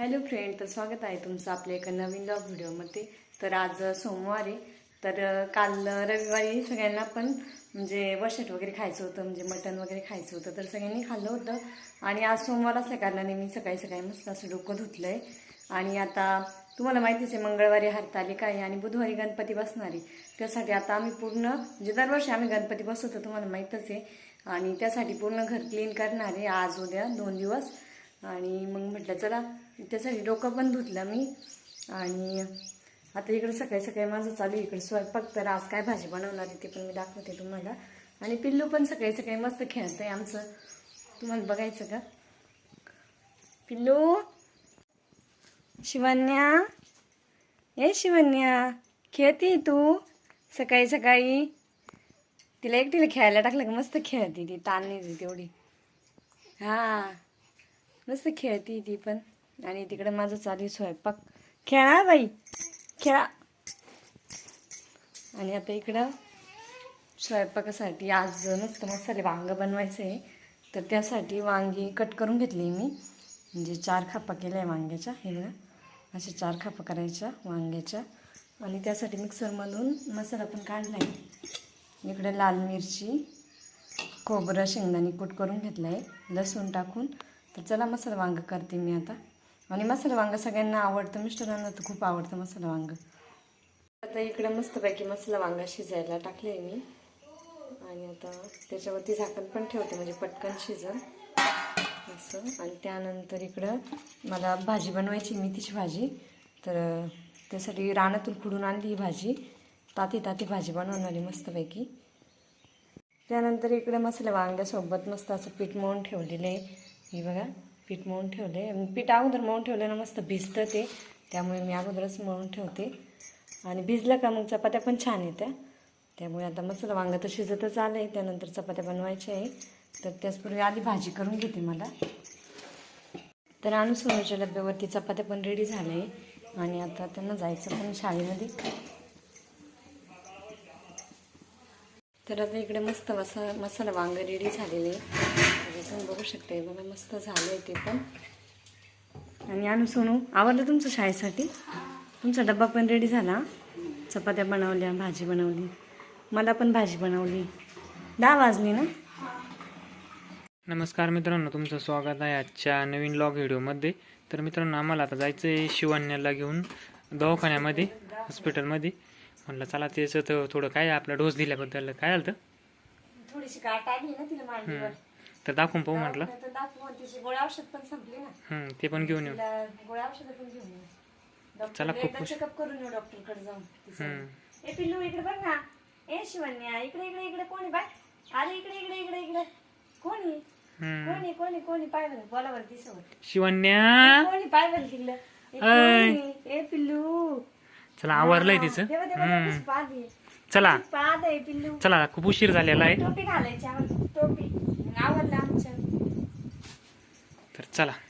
Hello friend तर स्वागत आहे तुमचं आपल्या एका नवीन लॉग व्हिडिओमध्ये. तर आज सोमवार आहे. तर काल रविवारी सगळ्यांना पण म्हणजे वशट वगैरे खायचं होतं म्हणजे मटण वगैरे खायचं होतं तर सगळ्यांनी खाल्लं होतं. आणि आज सोमवार असल्या कारणाने मी सकाळी सकाळी मस्त असं डोकं धुतलं आहे आणि आता तुम्हाला माहितीच आहे मंगळवारी हरतालिका आहे आणि बुधवारी गणपती बसणार आहे. त्यासाठी आता आम्ही पूर्ण म्हणजे दरवर्षी आम्ही गणपती बसवतो तुम्हाला माहीतच आहे. आणि त्यासाठी पूर्ण घर क्लीन करणार आहे आज उद्या दोन दिवस. आणि मग म्हटलं चला त्यासाठी डोकं पण धुतलं मी आणि आता इकडे सकाळी सकाळी माझं चालू इकडे स्वयंपाक तर आज काय भाजी बनवणार आहे ते पण मी दाखवते तुम्हाला. आणि पिल्लू पण सकाळी सकाळी मस्त खेळतंय आमचं. तुम्हाला बघायचं का? पिल्लू? शिवन्या ए शिवन्या खेळते तू? सकाळी सकाळी? तिला एकटीला खेळायला टाकलं का? मस्त खेळते ती ताण नाही तेवढी हां. मस्त खेळते ती पण. आणि तिकडे माझं चालू स्वयंपाक. खेळा बाई. खेळा. आणि आता इकडं स्वयंपाकासाठी आज मस्त मसाले वांगं बनवायचं आहे. तर त्यासाठी वांगी कट करून घेतली मी. म्हणजे चार खापा केल्या आहे वांग्याच्या हे बघा. अशा चार खापा करायच्या वांग्याच्या. आणि त्यासाठी मिक्सरमधून मसाला पण काढला आहे इकडे लाल मिरची खोबरं शेंगदाणे कूट करून घेतलं आहे लसूण टाकून. तर चला मसाला वांगं करते मी आता. आणि मसाला वांगं सगळ्यांना आवडतं मिस्टरांना तर खूप आवडतं मसाला वांगं. आता इकडे मस्तपैकी मसाला वांगा शिजायला टाकले मी. आणि आता त्याच्यावरती झाकण पण ठेवते म्हणजे पटकन शिजल असं. आणि त्यानंतर इकडं मला भाजी बनवायची मेथीची भाजी. तर त्यासाठी रानातून खुडून आणली ही भाजी. ताती ताती भाजी बनवणारी मस्तपैकी. त्यानंतर इकडे मसाला वांग्यासोबत मस्त असं पीठ मळून ठेवलेलं आहे. हे बघा पीठ मळून ठेवलं आहे पीठ अगोदर मळून ठेवलं ना मस्त भिजतं ते. त्यामुळे मी अगोदरच मळून ठेवते. आणि भिजलं का मग चपात्या पण छान येत्या. त्यामुळे आता मसाला वांगं तर शिजतच आलं आहे त्यानंतर चपात्या बनवायच्या आहे. तर त्याचपूर्वी आधी भाजी करून घेते मला. तर आणू डब्यावरती चपात्या पण रेडी झाल्या आहे आणि आता त्यांना जायचं पण शाळेमध्ये. तर आता इकडे मस्त मसा मसाला वांग रेडी झालेले आहे. तर तुम्ही बघू शकता. हे बघा मस्त झालं आहे ते पण. आणि आणू सोनू आवडलं तुमचं शाळेसाठी? तुमचा डब्बा पण रेडी झाला. चपात्या बनवल्या भाजी बनवली. मला पण भाजी बनवली. दहा वाजली ना? नमस्कार मित्रांनो तुमचं स्वागत आहे आजच्या नवीन लॉग व्हिडिओमध्ये. तर मित्रांनो आम्हाला आता जायचं आहे शिवण्याला घेऊन दवाखान्यामध्ये हॉस्पिटलमध्ये म्हटलं चला त्याचं तर थोडं काय आपला डोस दिल्याबद्दल काय आलं थोडीशी गाठ आली ना तिला मांडीवर. तर दाखवून पाहू म्हटलं. तर दाखवू तिची गोळ्या औषध पण संपली ना. ते पण घेऊन येऊ. तिला गोळ्या औषध पण घेऊन चला, खूप एकदा चेकअप करून येऊ डॉक्टरकडे जाऊन तिचं. ए पिल्लू इकडे बघ ना. ए शिवन्या इकडे इकडे इकडे कोणी बाय? अरे इकडे इकडे इकडे इकडे. कोणी. कोणी कोणी कोणी पाय बरं बोला बरं दिसवर शिवण्या कोणी पाय बरं तिकडलं ए, ऐ. कोणी? ए पिल्लू. चला आवरलंय तिचं. देवा देवा. देवा पाद आहे. चला. पाद आहे पिल्लू. चला खूप उशीर झालेला आहे. टोपी घालायची आम्हाला टोपी. आवडलं आमचं तर चला